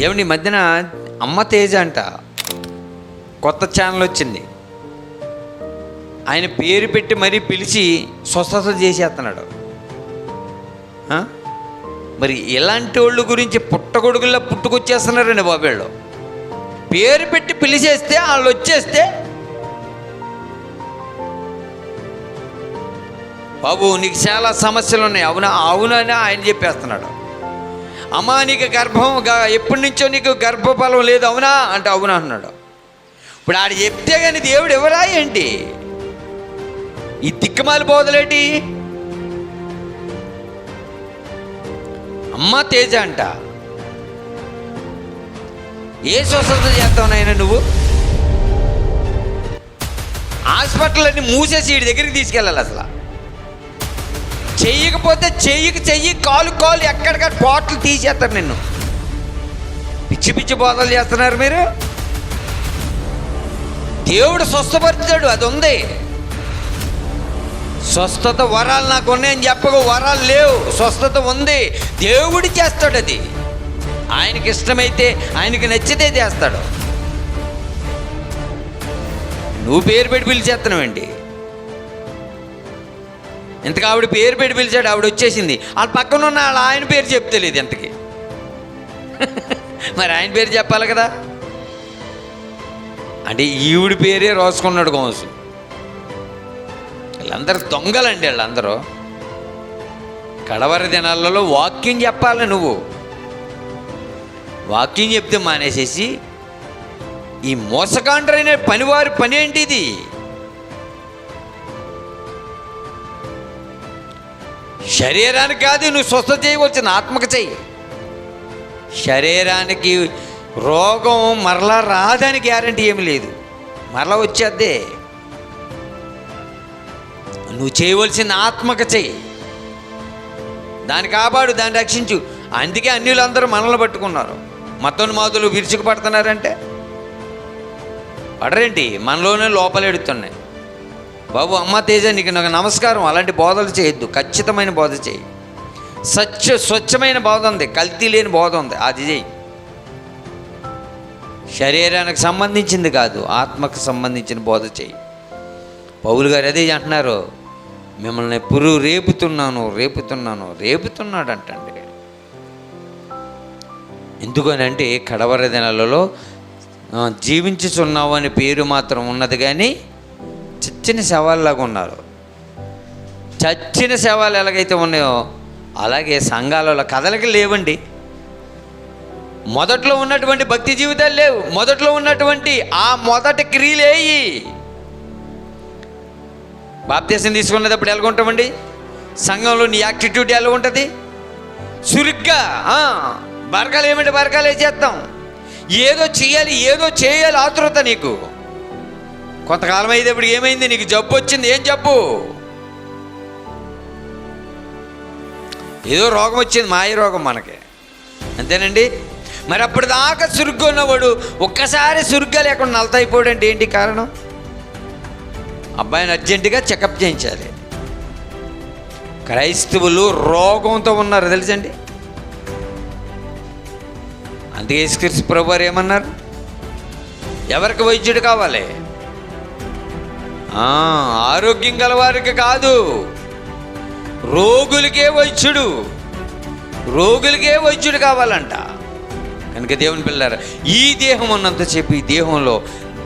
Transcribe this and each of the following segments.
ఏమండి మధ్యన అమ్మ తేజ అంట. కొత్త ఛానల్ వచ్చింది. ఆయన పేరు పెట్టి మరీ పిలిచి స్వస్థత చేసేస్తున్నాడు. మరి ఇలాంటి వాళ్ళ గురించి పుట్టగొడుగుల్లో పుట్టుకొచ్చేస్తున్నారండి బాబేళ్ళు పేరు పెట్టి పిలిచేస్తే వాళ్ళు వచ్చేస్తే. బాబు నీకు చాలా సమస్యలు ఉన్నాయి. అవునా? అవునని ఆయన చెప్పేస్తున్నాడు. అమ్మా నీకు గర్భం గ- ఎప్పటి నుంచో నీకు గర్భఫలం లేదు అవునా? అంటే అవునా అన్నాడు. ఇప్పుడు ఆడు చెప్తే కానీ దేవుడు ఎవరా ఏంటి? ఈ తిక్కమాలి బోధలేటి? అమ్మ తేజ అంట. ఏ స్వస్థత చేస్తావు నాయన నువ్వు? హాస్పిటల్ అన్ని మూసేసి వీడి దగ్గరికి తీసుకెళ్ళాలి అసలు. చేయకపోతే చెయ్యికి చెయ్యి కాలు కాలు ఎక్కడికక్కడ పాటలు తీసేస్తారు నిన్ను. పిచ్చి పిచ్చి బోధలు చేస్తున్నారు మీరు. దేవుడు స్వస్థపరిచాడు అది ఉంది. స్వస్థత వరాలు నాకు ఉన్నాయని చెప్పక వరాలు లేవు స్వస్థత ఉంది. దేవుడు చేస్తాడు అది. ఆయనకి ఇష్టమైతే ఆయనకి నచ్చితే చేస్తాడు. నువ్వు పేరు పెట్టి పిలిచేస్తున్నావండి ఇంతకు ఆవిడ పేరు పెట్టి పిలిచాడు ఆవిడ వచ్చేసింది. వాళ్ళ పక్కన ఉన్న వాళ్ళ ఆయన పేరు చెప్తలేదు ఇంతకి. మరి ఆయన పేరు చెప్పాలి కదా? అంటే ఈవిడ పేరే రాసుకున్నాడు గోసు. వీళ్ళందరూ దొంగలండి వీళ్ళందరూ. కడవరి దినాలలో వాక్యం చెప్పాలి నువ్వు. వాక్యం చెప్తే మానేసేసి ఈ మోసకాండ్రైన పనివారి పని ఏంటి శరీరానికి కాదు నువ్వు స్వస్థ చేయవలసిన ఆత్మకు చెయ్యి. శరీరానికి రోగం మరలా రాదని గ్యారంటీ ఏమి లేదు. మరలా వచ్చేద్దే. నువ్వు చేయవలసిన ఆత్మక చెయ్యి. దాన్ని కాపాడు దాన్ని రక్షించు. అందుకే అన్యులందరూ మనల్ని పట్టుకున్నారు. మతోని మాతులు విరుచుకు పడుతున్నారంటే పడరేంటి? మనలోనే లోపలెడుతున్నాయి. బాబు అమ్మ తేజ నీకు నాకు నమస్కారం. అలాంటి బోధలు చేయొద్దు. ఖచ్చితమైన బోధ చేయి. స్వచ్ఛ స్వచ్ఛమైన బోధ ఉంది. కల్తీ లేని బోధ ఉంది. అది చేయి. శరీరానికి సంబంధించింది కాదు ఆత్మకు సంబంధించిన బోధ చేయి. పౌలు గారు అదే అంటున్నారు. మిమ్మల్ని ఎప్పుడు రేపుతున్నాను రేపుతున్నాను రేపుతున్నాడు అంటండి ఎందుకనంటే కడవర దినాలలో జీవించుచున్నావు అనే పేరు మాత్రం ఉన్నది కానీ చచ్చిన శవాల్లాగా ఉన్నారు. చచ్చిన శవాలు ఎలాగైతే ఉన్నాయో అలాగే సంఘాలలో కథలకి లేవండి. మొదట్లో ఉన్నటువంటి భక్తి జీవితాలు లేవు. మొదట్లో ఉన్నటువంటి ఆ మొదటి క్రియలేయి బాప్తీసం తీసుకున్నప్పుడు ఎలా ఉంటామండి? సంఘంలో నీ యాక్టిట్యూడ్ ఎలా ఉంటుంది? చురుగ్గా బరకాలు ఏమిటి బరకాలు చేస్తాం? ఏదో చేయాలి ఏదో చేయాలి ఆతృత నీకు. కొంతకాలం అయ్యేటప్పుడు ఏమైంది? నీకు జబ్బు వచ్చింది. ఏం జబ్బు? ఏదో రోగం వచ్చింది మాయ రోగం మనకి. అంతేనండి? మరి అప్పటిదాకా చురుగ్గా ఉన్నవాడు ఒక్కసారి సురుగ్గా లేకుండా నలతైపోయాడంటే ఏంటి కారణం? అబ్బాయిని అర్జెంటుగా చెకప్ చేయించాలి. క్రైస్తవులు రోగంతో ఉన్నారు తెలుసండి? అందుకే యేసుక్రీస్తు ప్రభు ఏమన్నారు? ఎవరికి వైద్యుడు కావాలి? ఆరోగ్యం గలవారికి కాదు. రోగులకే వైద్యుడు. రోగులకే వైద్యుడు కావాలంట. కనుక దేవుని పిల్లారా ఈ దేహం ఉన్నంతసేపు ఈ దేహంలో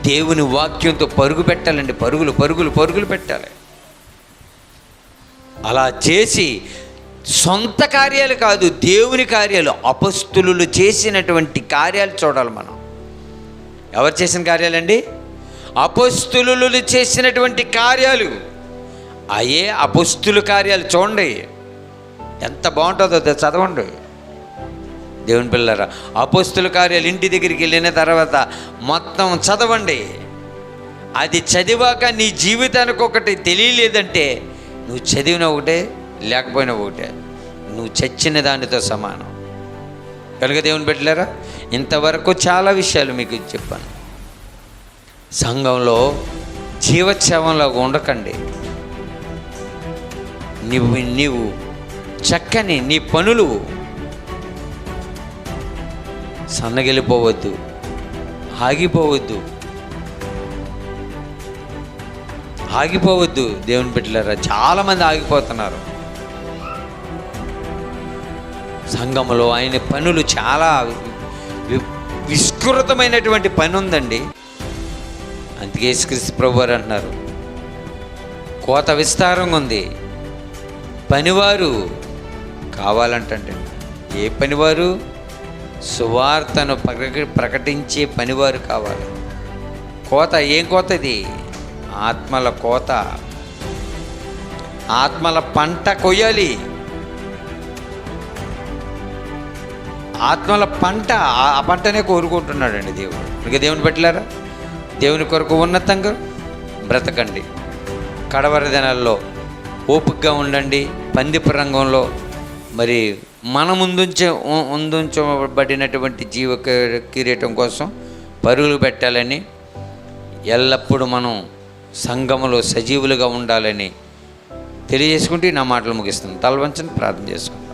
దేవుని వాక్యంతో పరుగు పెట్టాలండి. పరుగులు పరుగులు పరుగులు పెట్టాలి. అలా చేసి సొంత కార్యాలు కాదు దేవుని కార్యాలు అపస్తులు చేసినటువంటి కార్యాలు చూడాలి మనం. ఎవరు చేసిన కార్యాలండి? అపస్తులు చేసినటువంటి కార్యాలు. అయే అపస్తులు కార్యాలు చూడండి. ఎంత బాగుంటుందో అది చదవండి. దేవుని పిల్లరా అపస్తుల కార్యాలు ఇంటి దగ్గరికి వెళ్ళిన తర్వాత మొత్తం చదవండి. అది చదివాక నీ జీవితానికి ఒకటి తెలియలేదంటే నువ్వు చదివిన ఒకటే లేకపోయినా ఒకటే. నువ్వు చచ్చిన దానితో సమానం. కనుక దేవుని పెట్టలేరా ఇంతవరకు చాలా విషయాలు మీకు చెప్పాను. సంఘంలో జీవోత్సవంలో ఉండకండి. నీవు నీవు చక్కని నీ పనులు సన్నగిలిపోవద్దు ఆగిపోవద్దు. ఆగిపోవద్దు దేవుని బిడ్డలారా చాలామంది ఆగిపోతున్నారు. సంఘములో ఆయన పనులు చాలా వి- విస్తృతమైనటువంటి పని ఉందండి అందుకే యేసుక్రీస్తు ప్రభు వారు అంటున్నారు. కోత విస్తారంగా ఉంది. పనివారు కావాలంటండి. ఏ పనివారు? సువార్తను ప్రక ప్రకటించే పనివారు కావాలి. కోత ఏం కోత ఇది? ఆత్మల కోత. ఆత్మల పంట కొయ్యాలి. ఆత్మల పంట ఆ పంటనే కోరుకుంటున్నాడండి దేవుడు. ఇంకా దేవుని పెట్టలేరా? దేవుని కొరకు ఉన్నతంగా బ్రతకండి. కడవరి దినాల్లో ఓపికగా ఉండండి. పందిపు రంగంలో మరి మన ముందుంచే ఉ- ముందుంచబడినటువంటి జీవ కిరీటం కోసం పరుగులు పెట్టాలని ఎల్లప్పుడూ మనం సంఘములో సజీవులుగా ఉండాలని తెలియజేసుకుంటూ నా మాటలు ముగిస్తుంది తలవంచని ప్రార్థన చేసుకుంటాం